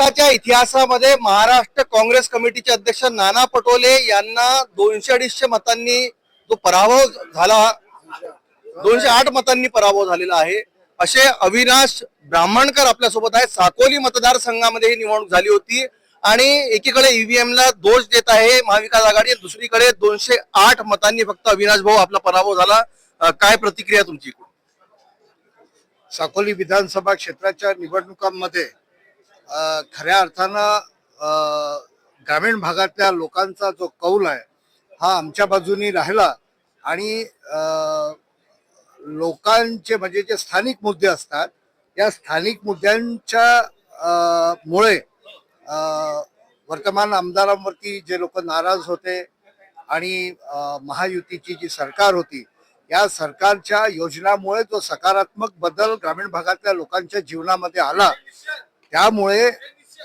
महाराष्ट्राच्या इतिहासामध्ये महाराष्ट्र काँग्रेस कमिटीचे अध्यक्ष नाना पटोले यांना दोनशे अडीचशे मतांनी जो पराभव झाला दोनशे आठ मतांनी पराभव झालेला आहे. असे अविनाश ब्राह्मणकर आपल्यासोबत आहेत. साकोली मतदारसंघामध्ये ही निवडणूक झाली होती आणि एकीकडे ईव्हीएमला दोष देत आहे महाविकास आघाडी दुसरीकडे दोनशे आठ मतांनी फक्त अविनाश भाऊ आपला पराभव झाला. काय प्रतिक्रिया तुमची साकोली विधानसभा क्षेत्राच्या निवडणुकांमध्ये खऱ्या अर्थानं ग्रामीण भागातल्या लोकांचा जो कौल आहे हा आमच्या बाजूनी राहिला आणि लोकांचे म्हणजे जे स्थानिक मुद्दे असतात या स्थानिक मुद्द्यांच्या मुळे वर्तमान आमदारांवरती जे लोक नाराज होते आणि महायुतीची जी सरकार होती या सरकारच्या योजनामुळे जो सकारात्मक बदल ग्रामीण भागातल्या लोकांच्या जीवनामध्ये आला त्यामुळे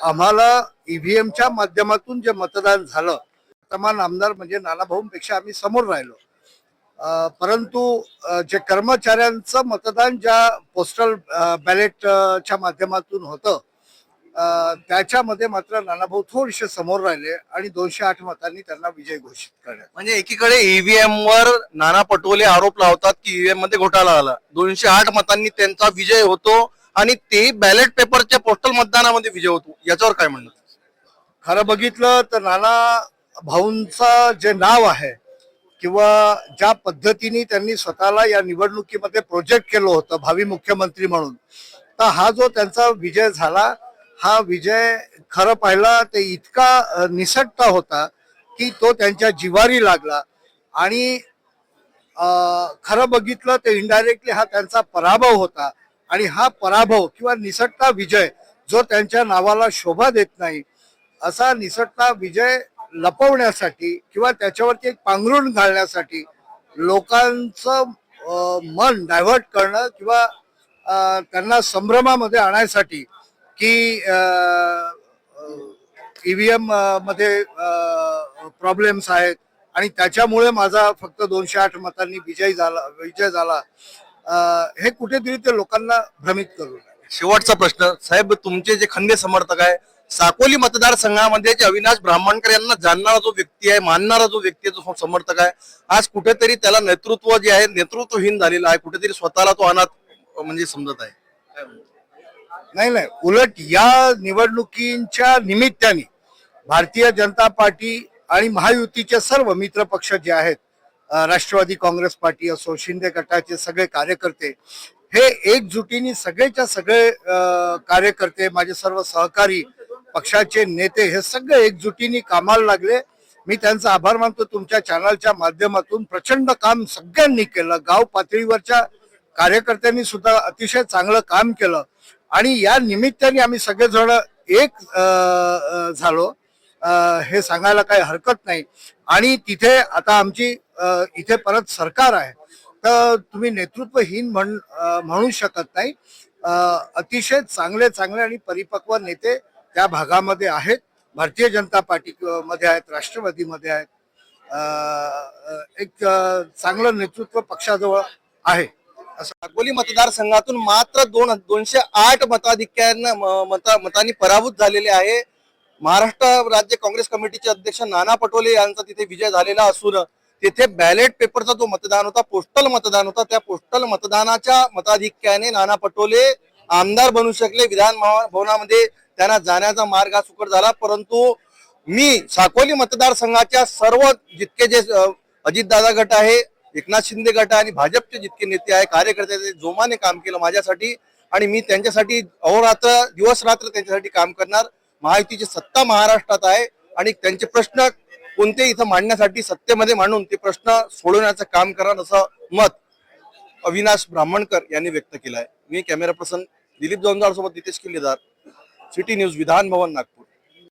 आम्हाला ईव्हीएमच्या माध्यमातून जे मतदान झालं वर्तमान आमदार म्हणजे नानाभाऊंपेक्षा आम्ही समोर राहिलो. परंतु जे कर्मचाऱ्यांचं मतदान ज्या पोस्टल बॅलेटच्या माध्यमातून होतं त्याच्यामध्ये मात्र नानाभाऊ थोडेसे समोर राहिले आणि दोनशे आठ मतांनी त्यांना विजय घोषित करण्यात म्हणजे एकीकडे ईव्हीएम वर नाना पटोले आरोप लावतात की ईव्हीएममध्ये घोटाळा आला. दोनशे आठ मतांनी त्यांचा विजय होतो आणि ते बॅलेट पेपरच्या पोस्टल मतदानामध्ये विजय होतो याच्यावर काय म्हणणं? खरं बघितलं तर नाना भाऊंचं जे नाव आहे किंवा ज्या पद्धतीने त्यांनी स्वतःला या निवडणुकीमध्ये प्रोजेक्ट केलं होतं भावी मुख्यमंत्री म्हणून तर हा जो त्यांचा विजय झाला हा विजय खरं पाहिला ते इतका निसटता होता की तो त्यांच्या जिवारी लागला. आणि खरं बघितलं ते इनडायरेक्टली हा त्यांचा पराभव होता. आणि हा पराभव किंवा निसटता विजय जो त्यांच्या नावाला शोभा देत नाही असा निसटता विजय लपवण्यासाठी किंवा त्याच्यावरती एक पांघरुण घालण्यासाठी लोकांचं मन डायव्हर्ट करणं किंवा त्यांना संभ्रमामध्ये आणायसाठी की ईव्हीएममध्ये प्रॉब्लेम्स आहेत आणि त्याच्यामुळे माझा फक्त दोनशे आठ मतांनी विजय झाला विजय झाला. हे कुठेतरी ते लोकांना भ्रमित करू. शेवटचा प्रश्न साहेब तुमचे जे खंदे समर्थक आहे साकोली मतदारसंघामध्ये जे अविनाश ब्राह्मणकर यांना जाणणारा जो व्यक्ती आहे मानणारा जो व्यक्ती आहे जो समर्थक आहे. आज कुठेतरी त्याला नेतृत्व जे आहे नेतृत्वहीन झालेला आहे. कुठेतरी स्वतःला तो अनाथ म्हणजे समजत आहे. नाही नाही. उलट या निवडणुकींच्या निमित्ताने भारतीय जनता पार्टी आणि महायुतीचे सर्व मित्र पक्ष जे आहेत राष्ट्रवादी काँग्रेस पार्टी असो शिंदे गटाचे सगळे कार्यकर्ते हे एकजुटीने सगळेच्या सगळे कार्यकर्ते माझे सर्व सहकारी पक्षाचे नेते हे सगळे एकजुटीने कामाला लागले. मी त्यांचा आभार मानतो. तुमच्या चॅनलच्या माध्यमातून प्रचंड काम सगळ्यांनी केलं. गाव पातळीवरच्या कार्यकर्त्यांनी सुद्धा अतिशय चांगलं काम केलं. आणि या निमित्ताने आम्ही सगळेजण एक झालो. हे सांगायला काही हरकत नाही. आणि तिथे आता आमची इथे परत सरकार आहे. तर तुम्ही नेतृत्वहीन म्हण म्हणू शकत नाही. अतिशय चांगले चांगले आणि परिपक्व नेते त्या भागामध्ये आहेत. भारतीय जनता पार्टी मध्ये आहेत राष्ट्रवादीमध्ये आहेत. एक चांगलं नेतृत्व पक्षाजवळ आहे. साकोली मतदारसंघातून मात्र दोन दोनशे आठ मताधिक्यानं म- मता मतांनी पराभूत झालेले आहे. महाराष्ट्र राज्य काँग्रेस कमिटीचे अध्यक्ष नाना पटोले यांचा तिथे विजय झालेला असून तिथे बॅलेट पेपरचा जो मतदान होता पोस्टल मतदान होता त्या पोस्टल मतदानाच्या मताधिक्याने नाना पटोले आमदार बनू शकले. विधान भवनामध्ये त्यांना जाण्याचा मार्ग हा सुकर झाला. परंतु मी साकोली मतदारसंघाच्या सर्व जितके जे अजितदादा गट आहे एकनाथ शिंदे गट आहे आणि भाजपचे जितके नेते आहे कार्यकर्ते ते जोमाने काम केलं माझ्यासाठी आणि मी त्यांच्यासाठी अहोरात्र दिवस रात्र त्यांच्यासाठी काम करणार. महायुतीची सत्ता महाराष्ट्रात आहे आणि त्यांचे प्रश्न कोणते इथं मांडण्यासाठी सत्तेमध्ये मांडून ते प्रश्न सोडवण्याचं काम करा असं मत अविनाश ब्राह्मणकर यांनी व्यक्त केलं आहे मी कॅमेरा पर्सन दिलीप जोंजाळ सोबत नितेश किल्लेदार सिटी न्यूज विधान भवन नागपूर.